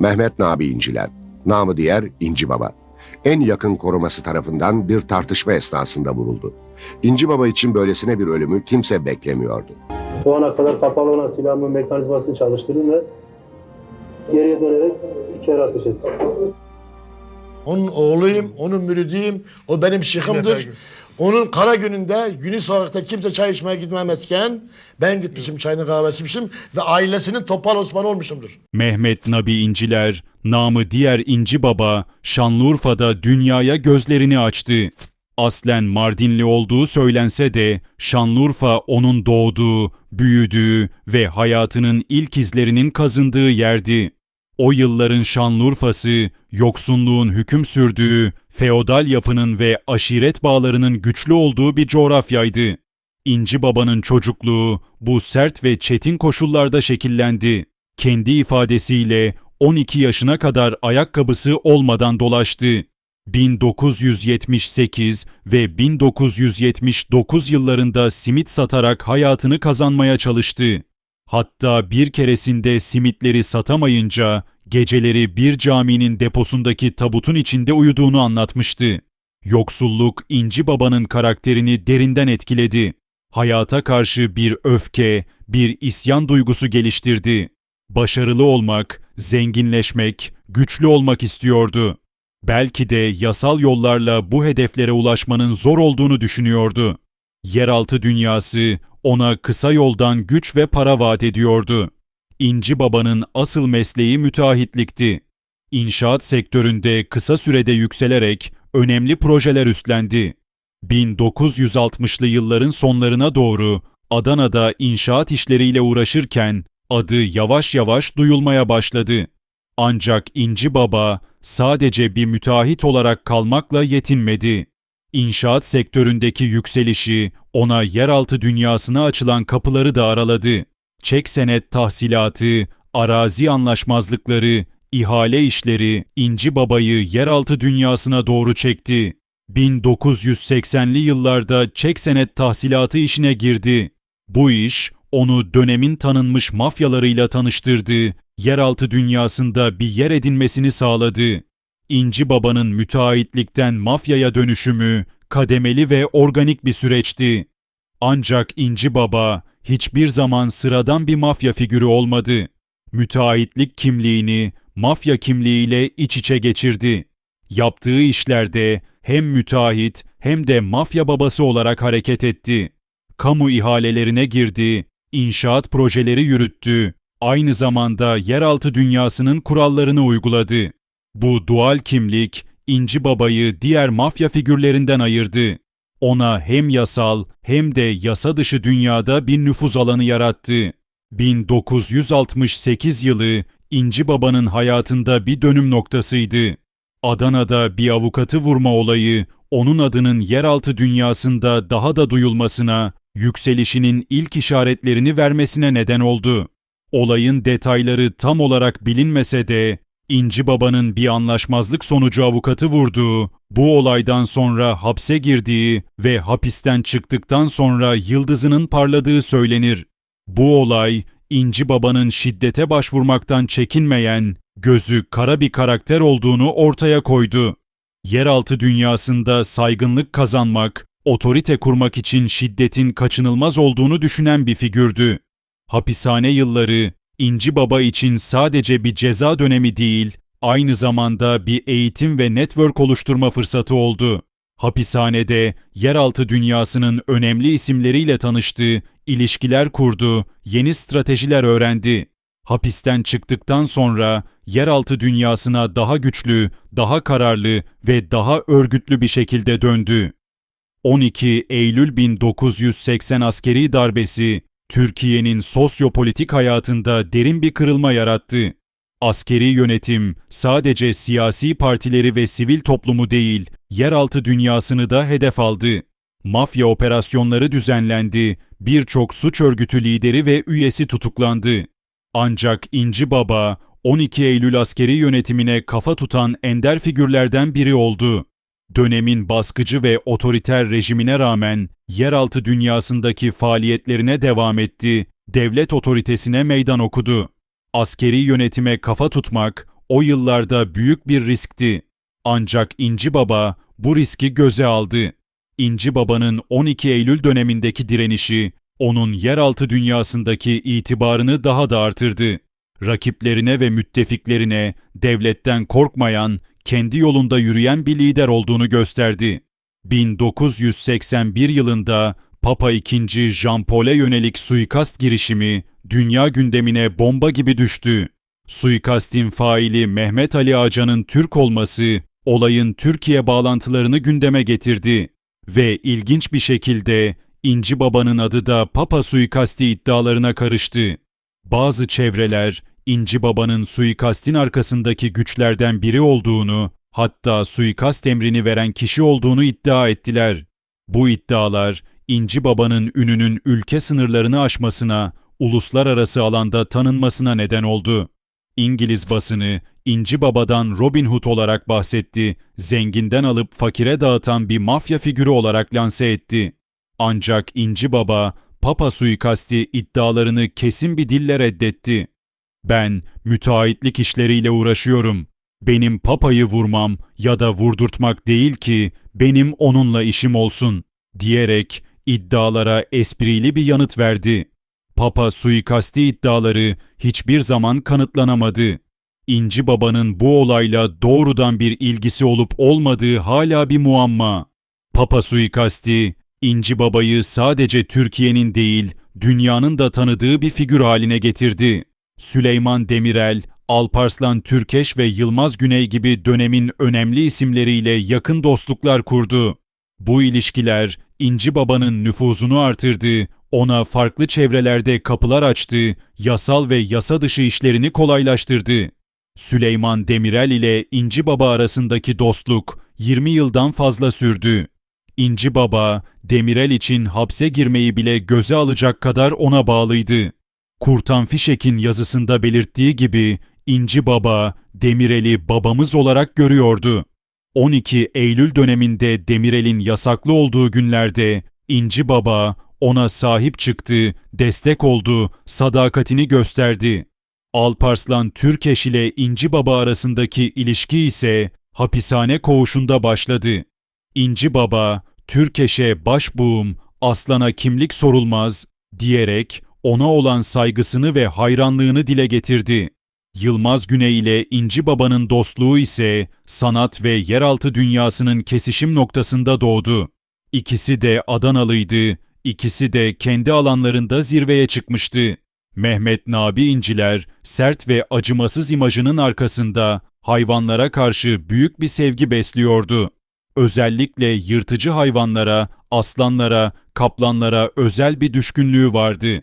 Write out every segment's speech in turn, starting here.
Mehmet Nabi İnciler, namı diğer İnci Baba. En yakın koruması tarafından bir tartışma esnasında vuruldu. İnci Baba için böylesine bir ölümü kimse beklemiyordu. Şu ana kadar kapalı olan silahımın mekanizmasını çalıştırdım ve geriye dönerek içeri ateş ettim. Onun oğluyum, onun müridiyim, o benim şeyhimdir. Onun kara gününde günü sokakta kimse çay içmeye gitmemezken ben gitmişim çayını kahvesi içmişim ve ailesinin topal Osman olmuşumdur. Mehmet Nabi İnciler, namı diğer İnci Baba, Şanlıurfa'da dünyaya gözlerini açtı. Aslen Mardinli olduğu söylense de Şanlıurfa onun doğduğu, büyüdüğü ve hayatının ilk izlerinin kazındığı yerdi. O yılların Şanlıurfa'sı, yoksunluğun hüküm sürdüğü, feodal yapının ve aşiret bağlarının güçlü olduğu bir coğrafyaydı. İnci Baba'nın çocukluğu bu sert ve çetin koşullarda şekillendi. Kendi ifadesiyle 12 yaşına kadar ayakkabısı olmadan dolaştı. 1978 ve 1979 yıllarında simit satarak hayatını kazanmaya çalıştı. Hatta bir keresinde simitleri satamayınca geceleri bir caminin deposundaki tabutun içinde uyuduğunu anlatmıştı. Yoksulluk İnci Baba'nın karakterini derinden etkiledi. Hayata karşı bir öfke, bir isyan duygusu geliştirdi. Başarılı olmak, zenginleşmek, güçlü olmak istiyordu. Belki de yasal yollarla bu hedeflere ulaşmanın zor olduğunu düşünüyordu. Yeraltı dünyası ona kısa yoldan güç ve para vaat ediyordu. İnci Baba'nın asıl mesleği müteahhitlikti. İnşaat sektöründe kısa sürede yükselerek önemli projeler üstlendi. 1960'lı yılların sonlarına doğru Adana'da inşaat işleriyle uğraşırken adı yavaş yavaş duyulmaya başladı. Ancak İnci Baba sadece bir müteahhit olarak kalmakla yetinmedi. İnşaat sektöründeki yükselişi ona yeraltı dünyasına açılan kapıları da araladı. Çek senet tahsilatı, arazi anlaşmazlıkları, ihale işleri İnci Baba'yı yeraltı dünyasına doğru çekti. 1980'li yıllarda çek senet tahsilatı işine girdi. Bu iş onu dönemin tanınmış mafyalarıyla tanıştırdı, yeraltı dünyasında bir yer edinmesini sağladı. İnci Baba'nın müteahhitlikten mafyaya dönüşümü kademeli ve organik bir süreçti. Ancak İnci Baba hiçbir zaman sıradan bir mafya figürü olmadı. Müteahhitlik kimliğini mafya kimliğiyle iç içe geçirdi. Yaptığı işlerde hem müteahhit hem de mafya babası olarak hareket etti. Kamu ihalelerine girdi, inşaat projeleri yürüttü, aynı zamanda yeraltı dünyasının kurallarını uyguladı. Bu dual kimlik İnci Baba'yı diğer mafya figürlerinden ayırdı. Ona hem yasal hem de yasa dışı dünyada bir nüfuz alanı yarattı. 1968 yılı İnci Baba'nın hayatında bir dönüm noktasıydı. Adana'da bir avukatı vurma olayı onun adının yeraltı dünyasında daha da duyulmasına, yükselişinin ilk işaretlerini vermesine neden oldu. Olayın detayları tam olarak bilinmese de İnci Baba'nın bir anlaşmazlık sonucu avukatı vurduğu, bu olaydan sonra hapse girdiği ve hapisten çıktıktan sonra yıldızının parladığı söylenir. Bu olay İnci Baba'nın şiddete başvurmaktan çekinmeyen, gözü kara bir karakter olduğunu ortaya koydu. Yeraltı dünyasında saygınlık kazanmak, otorite kurmak için şiddetin kaçınılmaz olduğunu düşünen bir figürdü. Hapishane yılları İnci Baba için sadece bir ceza dönemi değil, aynı zamanda bir eğitim ve network oluşturma fırsatı oldu. Hapishanede yeraltı dünyasının önemli isimleriyle tanıştı, ilişkiler kurdu, yeni stratejiler öğrendi. Hapisten çıktıktan sonra yeraltı dünyasına daha güçlü, daha kararlı ve daha örgütlü bir şekilde döndü. 12 Eylül 1980 askeri darbesi Türkiye'nin sosyopolitik hayatında derin bir kırılma yarattı. Askeri yönetim sadece siyasi partileri ve sivil toplumu değil, yeraltı dünyasını da hedef aldı. Mafya operasyonları düzenlendi, birçok suç örgütü lideri ve üyesi tutuklandı. Ancak İnci Baba, 12 Eylül askeri yönetimine kafa tutan ender figürlerden biri oldu. Dönemin baskıcı ve otoriter rejimine rağmen yeraltı dünyasındaki faaliyetlerine devam etti, devlet otoritesine meydan okudu. Askeri yönetime kafa tutmak, o yıllarda büyük bir riskti. Ancak İnci Baba bu riski göze aldı. İnci Baba'nın 12 Eylül dönemindeki direnişi onun yeraltı dünyasındaki itibarını daha da artırdı. Rakiplerine ve müttefiklerine devletten korkmayan, kendi yolunda yürüyen bir lider olduğunu gösterdi. 1981 yılında Papa II. Jean Paul'e yönelik suikast girişimi dünya gündemine bomba gibi düştü. Suikastin faili Mehmet Ali Ağcan'ın Türk olması olayın Türkiye bağlantılarını gündeme getirdi ve ilginç bir şekilde İnci Baba'nın adı da Papa suikasti iddialarına karıştı. Bazı çevreler İnci Baba'nın suikastin arkasındaki güçlerden biri olduğunu, hatta suikast emrini veren kişi olduğunu iddia ettiler. Bu iddialar İnci Baba'nın ününün ülke sınırlarını aşmasına, uluslararası alanda tanınmasına neden oldu. İngiliz basını İnci Baba'dan Robin Hood olarak bahsetti, zenginden alıp fakire dağıtan bir mafya figürü olarak lanse etti. Ancak İnci Baba, Papa suikasti iddialarını kesin bir dille reddetti. Ben müteahhitlik işleriyle uğraşıyorum. Benim papayı vurmam ya da vurdurtmak değil ki benim onunla işim olsun diyerek iddialara esprili bir yanıt verdi. Papa suikasti iddiaları hiçbir zaman kanıtlanamadı. İnci Baba'nın bu olayla doğrudan bir ilgisi olup olmadığı hala bir muamma. Papa suikasti, İnci Baba'yı sadece Türkiye'nin değil, dünyanın da tanıdığı bir figür haline getirdi. Süleyman Demirel, Alparslan Türkeş ve Yılmaz Güney gibi dönemin önemli isimleriyle yakın dostluklar kurdu. Bu ilişkiler İnci Baba'nın nüfuzunu artırdı, ona farklı çevrelerde kapılar açtı, yasal ve yasa dışı işlerini kolaylaştırdı. Süleyman Demirel ile İnci Baba arasındaki dostluk 20 yıldan fazla sürdü. İnci Baba, Demirel için hapse girmeyi bile göze alacak kadar ona bağlıydı. Kurtan Fişek'in yazısında belirttiği gibi İnci Baba, Demirel'i babamız olarak görüyordu. 12 Eylül döneminde Demirel'in yasaklı olduğu günlerde İnci Baba ona sahip çıktı, destek oldu, sadakatini gösterdi. Alparslan Türkeş ile İnci Baba arasındaki ilişki ise hapishane koğuşunda başladı. İnci Baba, Türkeş'e başbuğum, aslana kimlik sorulmaz diyerek ona olan saygısını ve hayranlığını dile getirdi. Yılmaz Güney ile İnci Baba'nın dostluğu ise sanat ve yeraltı dünyasının kesişim noktasında doğdu. İkisi de Adanalıydı, ikisi de kendi alanlarında zirveye çıkmıştı. Mehmet Nabi İnciler, sert ve acımasız imajının arkasında hayvanlara karşı büyük bir sevgi besliyordu. Özellikle yırtıcı hayvanlara, aslanlara, kaplanlara özel bir düşkünlüğü vardı.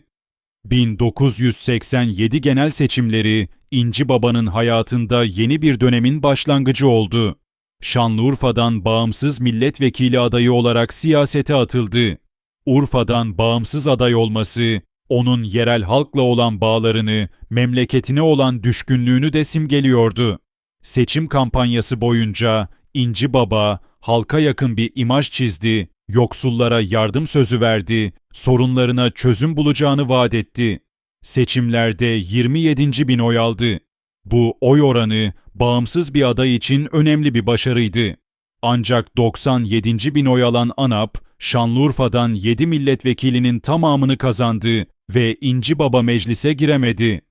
1987 genel seçimleri İnci Baba'nın hayatında yeni bir dönemin başlangıcı oldu. Şanlıurfa'dan bağımsız milletvekili adayı olarak siyasete atıldı. Urfa'dan bağımsız aday olması, onun yerel halkla olan bağlarını, memleketine olan düşkünlüğünü de simgeliyordu. Seçim kampanyası boyunca İnci Baba halka yakın bir imaj çizdi, yoksullara yardım sözü verdi, sorunlarına çözüm bulacağını vaat etti. Seçimlerde 27. bin oy aldı. Bu oy oranı bağımsız bir aday için önemli bir başarıydı. Ancak 97. bin oy alan ANAP, Şanlıurfa'dan 7 milletvekilinin tamamını kazandı ve İnci Baba meclise giremedi.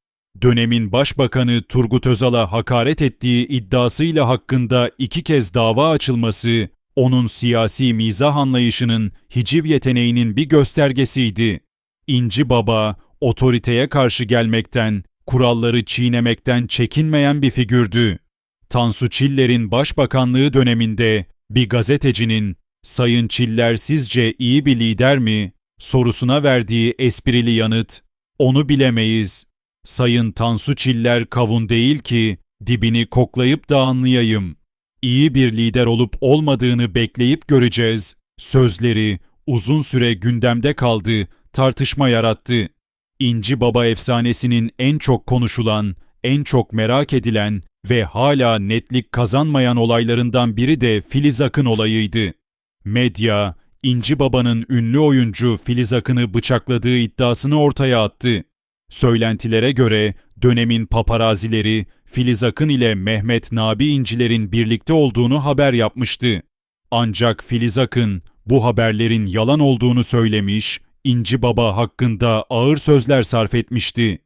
Dönemin başbakanı Turgut Özal'a hakaret ettiği iddiasıyla hakkında iki kez dava açılması, onun siyasi mizah anlayışının, hiciv yeteneğinin bir göstergesiydi. İnci Baba, otoriteye karşı gelmekten, kuralları çiğnemekten çekinmeyen bir figürdü. Tansu Çiller'in başbakanlığı döneminde bir gazetecinin "Sayın Çiller sizce iyi bir lider mi?" sorusuna verdiği esprili yanıt, "Onu bilemeyiz. Sayın Tansu Çiller kavun değil ki dibini koklayıp da anlayayım. İyi bir lider olup olmadığını bekleyip göreceğiz." Sözleri uzun süre gündemde kaldı, tartışma yarattı. İnci Baba efsanesinin en çok konuşulan, en çok merak edilen ve hala netlik kazanmayan olaylarından biri de Filiz Akın olayıydı. Medya, İnci Baba'nın ünlü oyuncu Filiz Akın'ı bıçakladığı iddiasını ortaya attı. Söylentilere göre dönemin paparazileri Filiz Akın ile Mehmet Nabi İnciler'in birlikte olduğunu haber yapmıştı. Ancak Filiz Akın bu haberlerin yalan olduğunu söylemiş, İnci Baba hakkında ağır sözler sarf etmişti.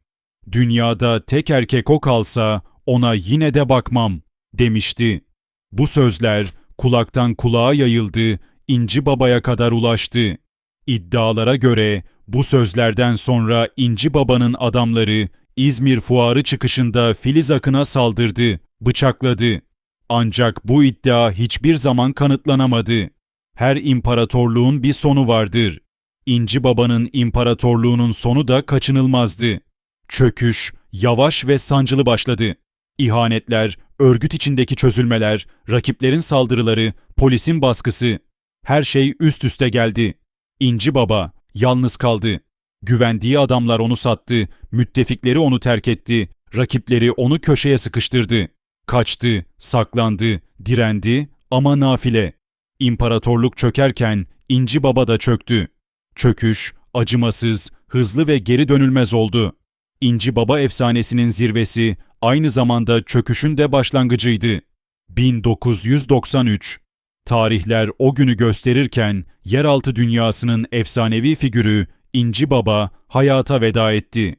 Dünyada tek erkek o kalsa ona yine de bakmam demişti. Bu sözler kulaktan kulağa yayıldı, İnci Baba'ya kadar ulaştı. İddialara göre bu sözlerden sonra İnci Baba'nın adamları İzmir fuarı çıkışında Filiz Akın'a saldırdı, bıçakladı. Ancak bu iddia hiçbir zaman kanıtlanamadı. Her imparatorluğun bir sonu vardır. İnci Baba'nın imparatorluğunun sonu da kaçınılmazdı. Çöküş yavaş ve sancılı başladı. İhanetler, örgüt içindeki çözülmeler, rakiplerin saldırıları, polisin baskısı, her şey üst üste geldi. İnci Baba yalnız kaldı. Güvendiği adamlar onu sattı, müttefikleri onu terk etti, rakipleri onu köşeye sıkıştırdı. Kaçtı, saklandı, direndi ama nafile. İmparatorluk çökerken İnci Baba da çöktü. Çöküş acımasız, hızlı ve geri dönülmez oldu. İnci Baba efsanesinin zirvesi aynı zamanda çöküşün de başlangıcıydı. 1993 Tarihler o günü gösterirken yeraltı dünyasının efsanevi figürü İnci Baba hayata veda etti.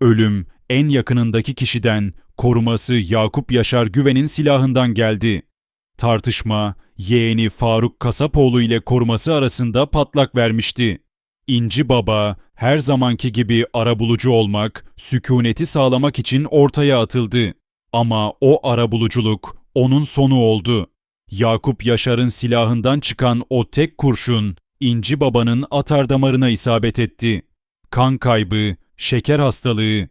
Ölüm en yakınındaki kişiden koruması Yakup Yaşar Güven'in silahından geldi. Tartışma yeğeni Faruk Kasapoğlu ile koruması arasında patlak vermişti. İnci Baba her zamanki gibi arabulucu olmak, sükuneti sağlamak için ortaya atıldı. Ama o arabuluculuk onun sonu oldu. Yakup Yaşar'ın silahından çıkan o tek kurşun İnci Baba'nın atardamarına isabet etti. Kan kaybı, şeker hastalığı,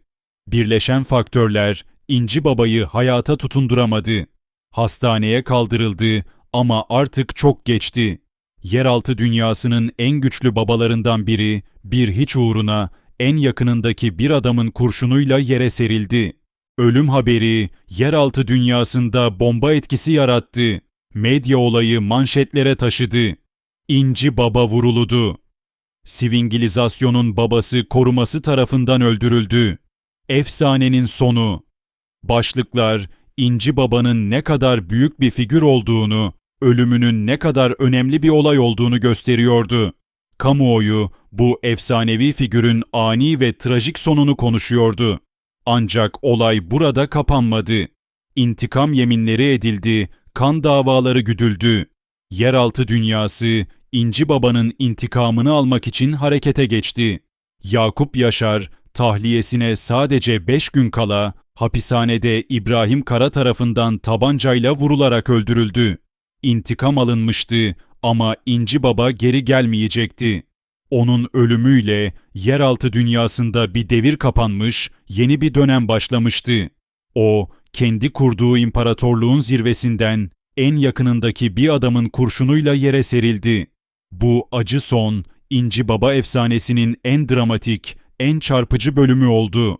birleşen faktörler İnci Baba'yı hayata tutunduramadı. Hastaneye kaldırıldı ama artık çok geçti. Yeraltı dünyasının en güçlü babalarından biri bir hiç uğruna en yakınındaki bir adamın kurşunuyla yere serildi. Ölüm haberi yeraltı dünyasında bomba etkisi yarattı. Medya olayı manşetlere taşıdı. İnci Baba vuruludu. Sivingilizasyonun babası koruması tarafından öldürüldü. Efsanenin sonu. Başlıklar İnci Baba'nın ne kadar büyük bir figür olduğunu, ölümünün ne kadar önemli bir olay olduğunu gösteriyordu. Kamuoyu bu efsanevi figürün ani ve trajik sonunu konuşuyordu. Ancak olay burada kapanmadı. İntikam yeminleri edildi, kan davaları güdüldü. Yeraltı dünyası İnci Baba'nın intikamını almak için harekete geçti. Yakup Yaşar tahliyesine sadece 5 gün kala hapishanede İbrahim Kara tarafından tabancayla vurularak öldürüldü. İntikam alınmıştı ama İnci Baba geri gelmeyecekti. Onun ölümüyle yeraltı dünyasında bir devir kapanmış, yeni bir dönem başlamıştı. O, kendi kurduğu imparatorluğun zirvesinden en yakınındaki bir adamın kurşunuyla yere serildi. Bu acı son, İnci Baba efsanesinin en dramatik, en çarpıcı bölümü oldu.